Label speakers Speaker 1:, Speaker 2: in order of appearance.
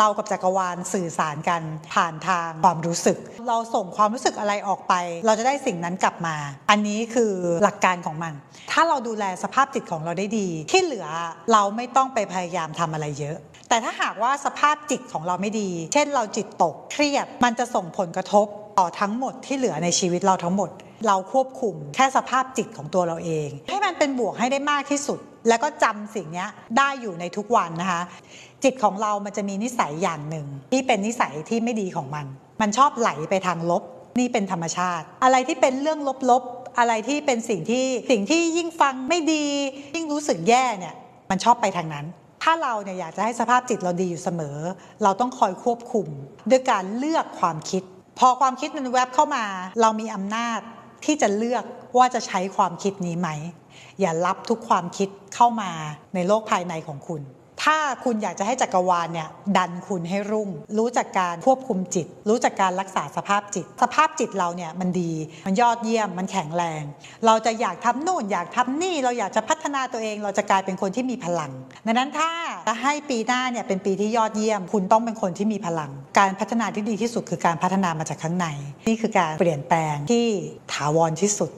Speaker 1: เรากับจักรวาลสื่อสารกันผ่านทางความรู้สึก เราส่งความรู้สึกอะไรออกไป เราจะได้สิ่งนั้นกลับมา อันนี้คือหลักการของมัน ถ้าเราดูแลสภาพจิตของเราได้ดี ที่เหลือเราไม่ต้องไปพยายามทำอะไรเยอะ แต่ถ้าหากว่าสภาพจิตของเราไม่ดี เช่นเราจิตตกเครียด มันจะส่งผลกระทบ ต่อทั้งหมดที่เหลือในชีวิตเราทั้งหมด เราควบคุมแค่สภาพจิตของตัวเราเอง ให้มันเป็นบวกให้ได้มากที่สุด แล้วก็จำสิ่งนี้ได้อยู่ในทุกวันนะคะ จิตของเรามันจะมีนิสัยอย่างหนึ่ง ที่เป็นนิสัยที่ไม่ดีของมัน มันชอบไหลไปทางลบนี่เป็นธรรมชาติ อะไรที่เป็นเรื่องลบๆ อะไรที่เป็นสิ่งที่สิ่งที่ยิ่งฟังไม่ดี ยิ่งรู้สึกแย่เนี่ยมันชอบไปทางนั้นถ้าเราเนี่ยอยากจะให้สภาพจิตเราดีอยู่เสมอ เราต้องคอยควบคุม ด้วยการเลือกความคิด พอความคิดมันแวบเข้ามา เรามีอำนาจที่จะเลือกว่าจะใช้ความคิดนี้ไหม อย่ารับทุกความคิดเข้ามาในโลกภายในของคุณ ถ้าคุณอยากจะให้จักรวาลเนี่ยดันคุณให้รุ่ง รู้จักการควบคุมจิต รู้จักการรักษาสภาพจิต สภาพจิตเราเนี่ยมันดี มันยอดเยี่ยมมันแข็งแรง เราจะอยากทำนู่นอยากทำนี่เราอยากจะพัฒนาตัวเอง เราจะกลายเป็นคนที่มีพลังดังนั้นถ้าจะให้ปีหน้าเนี่ยเป็นปีที่ยอดเยี่ยม คุณต้องเป็นคนที่มีพลัง การพัฒนาที่ดีที่สุดคือการพัฒนามาจากข้างใน นี่คือการเปลี่ยนแปลงที่ถาวรที่สุด